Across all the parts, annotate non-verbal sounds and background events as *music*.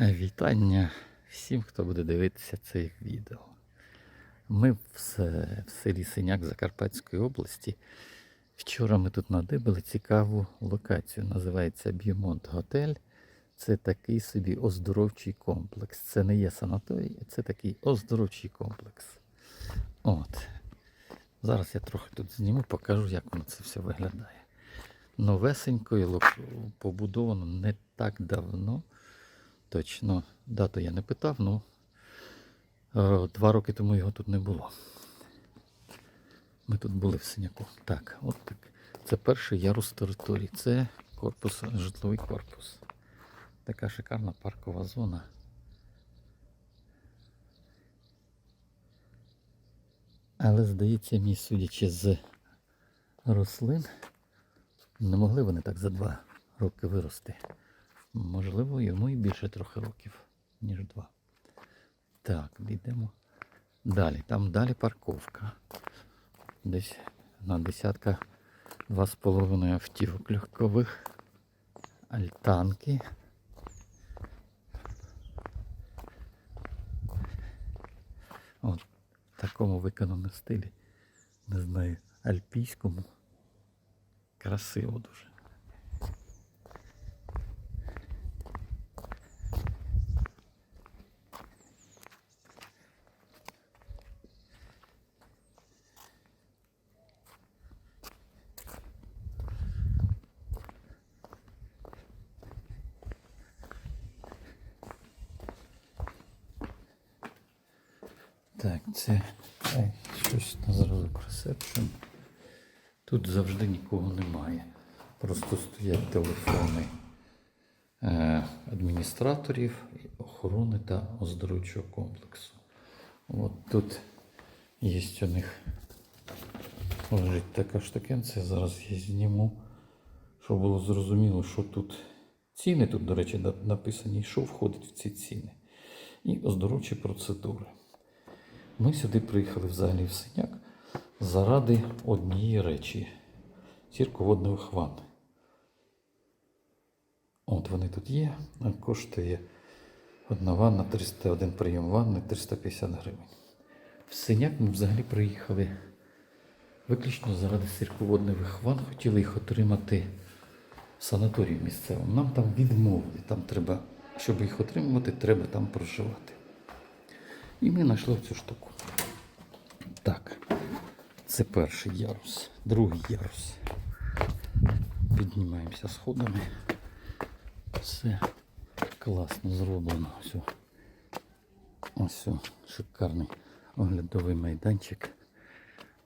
Вітання всім, хто буде дивитися це відео. Ми в, селі Синяк Закарпатської області. Вчора ми тут надибали цікаву локацію. Називається Б'юмонт Готель. Це такий собі оздоровчий комплекс. Це не є санаторій, це такий оздоровчий комплекс. От. Зараз я трохи тут зніму, покажу, як воно це все виглядає. Новесенько і побудовано не так давно. Точно, дату я не питав, ну е, два роки тому його тут не було. Ми тут були в синяку. Так, от так. Це перший ярус території. Це корпус, житловий корпус. Така шикарна паркова зона. Але, здається, мені, судячи з рослин, не могли вони так за два роки вирости. Можливо, йому і більше трохи років, ніж два. Так, йдемо далі. Там далі парковка. Десь на десятка два з половиною автівок легкових. Альтанки. От в такому виконаному стилі. Не знаю, альпійському. Красиво дуже. Так, це ай, щось на зразок ресепшн. Тут завжди нікого немає. Просто стоять телефони е, адміністраторів, охорони та оздоровчого комплексу. От тут є у них лежить така штукенція. Зараз я зніму, щоб було зрозуміло, що тут ціни. Тут, до речі, написані, що входить в ці ціни. І оздоровчі процедури. Ми сюди приїхали взагалі в Синяк заради однієї речі сірководних ванн. От вони тут є. Коштує одна ванна 301 прийом ванни 350 гривень. В Синяк ми взагалі приїхали виключно заради сірководних ванн. Хотіли їх отримати в санаторії місцевому. Нам там відмовили. Там треба, щоб їх отримувати, треба там проживати. І ми знайшли цю штуку. Так, це перший ярус, другий ярус. Піднімаємося сходами. Все класно зроблено. Ось, ось шикарний оглядовий майданчик.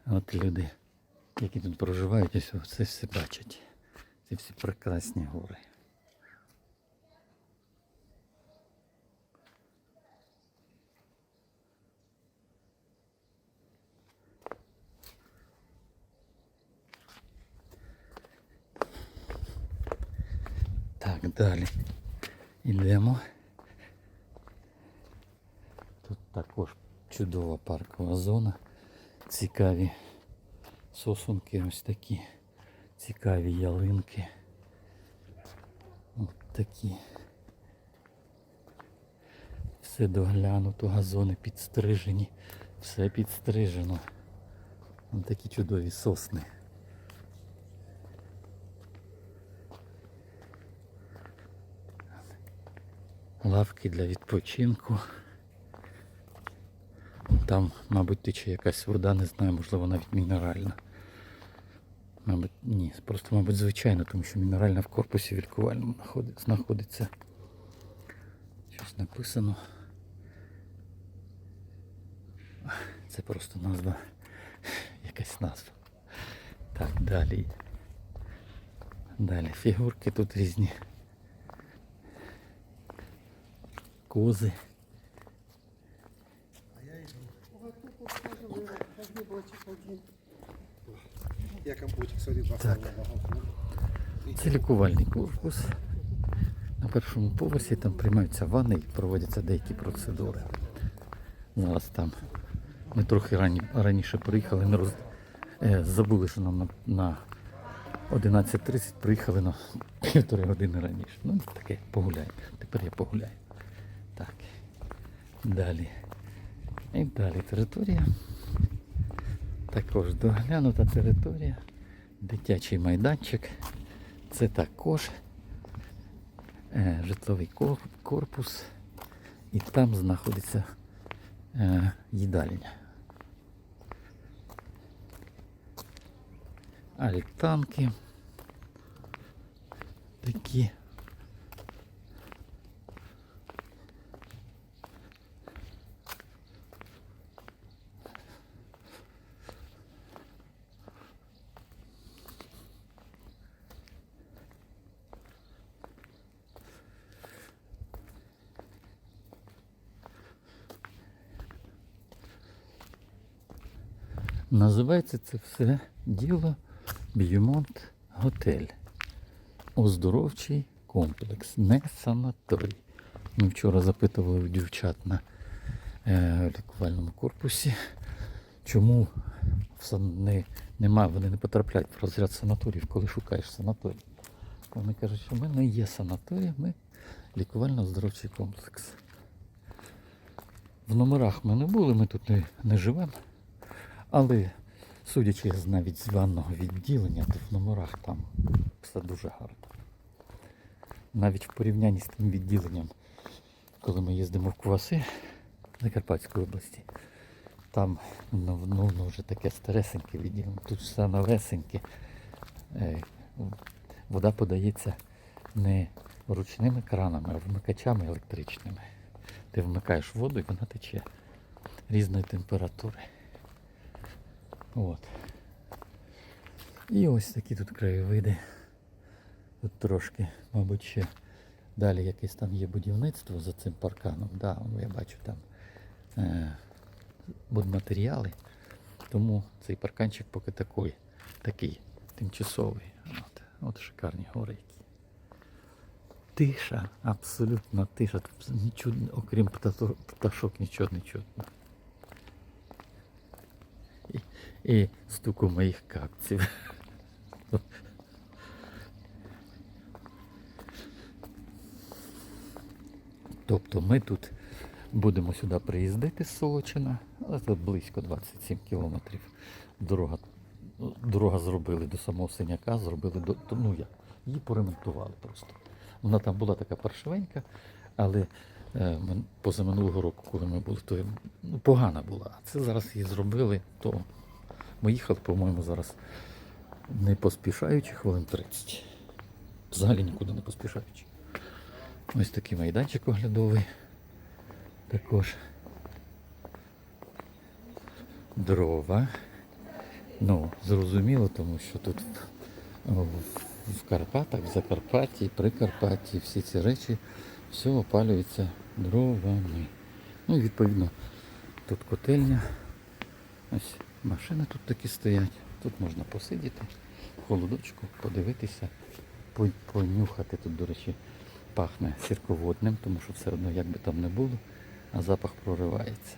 От люди, які тут проживають, ось це все бачать. Ці всі прекрасні гори. Далі. Йдемо. Тут також чудова паркова зона. Цікаві сосунки ось такі. Цікаві ялинки. Ось такі. Все доглянуто, газони підстрижені. Все підстрижено. Ось такі чудові сосни. Лавки для відпочинку. Там, мабуть, тече якась вода, не знаю, можливо, навіть мінеральна. Мабуть, ні, просто, мабуть, звичайно, тому що мінеральна в корпусі в лікувальному знаходи- знаходиться. Щось написано. Це просто назва. Якась назва. Так, далі. Далі фігурки тут різні. Кози. Так. Це лікувальний корпус. На першому поверсі там приймаються ванни і проводяться деякі процедури. Зараз там ми трохи рані, раніше приїхали, не роз... е, забули, що нам на, на 11.30 приїхали на *clears throat* півтори години раніше. Ну, таке, погуляємо. Тепер я погуляю. Так. Далі. І далі територія. Також доглянута територія. Дитячий майданчик. Це також е, житловий корпус. І там знаходиться е, їдальня. Альтанки. Такі. Називається це все діло Б'юмонт Готель. Оздоровчий комплекс, не санаторій. Ми вчора запитували у дівчат на е, лікувальному корпусі, чому не, нема, вони не потрапляють в розряд санаторіїв, коли шукаєш санаторій. Вони кажуть, що ми не є санаторій, ми лікувально-оздоровчий комплекс. В номерах ми не були, ми тут не, не живемо. Але судячи навіть з ванного відділення, то в номерах там все дуже гарно. Навіть в порівнянні з тим відділенням, коли ми їздимо в Кваси Закарпатської області, там ну, ну, ну, вже таке старесеньке відділення, тут все новесеньке. Е, Вода подається не ручними кранами, а вмикачами електричними. Ти вмикаєш воду і вона тече різної температури. От. І ось такі тут краєвиди. Тут трошки, мабуть, ще далі якесь там є будівництво за цим парканом. Да, ну, я бачу там е, будматеріали. Тому цей парканчик поки такий, такий тимчасовий. От, от шикарні гори які. Тиша, абсолютно тиша. Тут нічого, окрім пташок, нічого не чутно. І, стуку моїх капців. *laughs* Тобто ми тут будемо сюди приїздити з Солочина, але це близько 27 кілометрів. Дорога, дорога зробили до самого синяка, зробили до. Ну як? Її поремонтували просто. Вона там була така паршивенька, але е, позаминулого року, коли ми були, то ну, погана була. Це зараз її зробили, то ми їхали, по-моєму, зараз не поспішаючи хвилин 30. Взагалі нікуди не поспішаючи. Ось такий майданчик оглядовий. Також дрова. Ну, зрозуміло, тому що тут в, Карпатах, в Закарпатті, Прикарпатті всі ці речі все опалюється дровами. Ну і відповідно тут котельня. Ось машини тут такі стоять. Тут можна посидіти, холодочку, подивитися, понюхати. Тут, до речі, пахне сірководним, тому що все одно як би там не було, а запах проривається.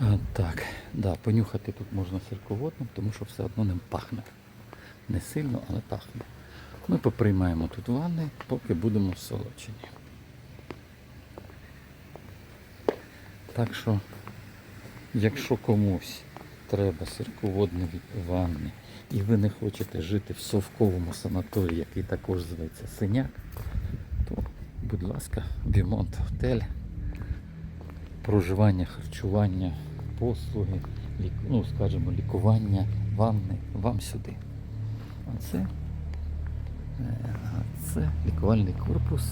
А, так, да, понюхати тут можна сірководним, тому що все одно ним пахне. Не сильно, але пахне. Ми поприймаємо тут ванни, поки будемо в Солочині. Так що, якщо комусь треба сірководні ванни, і ви не хочете жити в совковому санаторії, який також зветься Синяк, то, будь ласка, Бімонт Готель проживання, харчування, послуги, ну, скажімо, лікування, ванни, вам сюди. А це, е, це лікувальний корпус.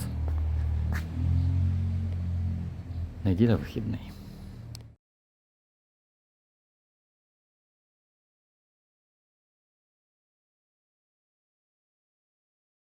Неділя вихідний.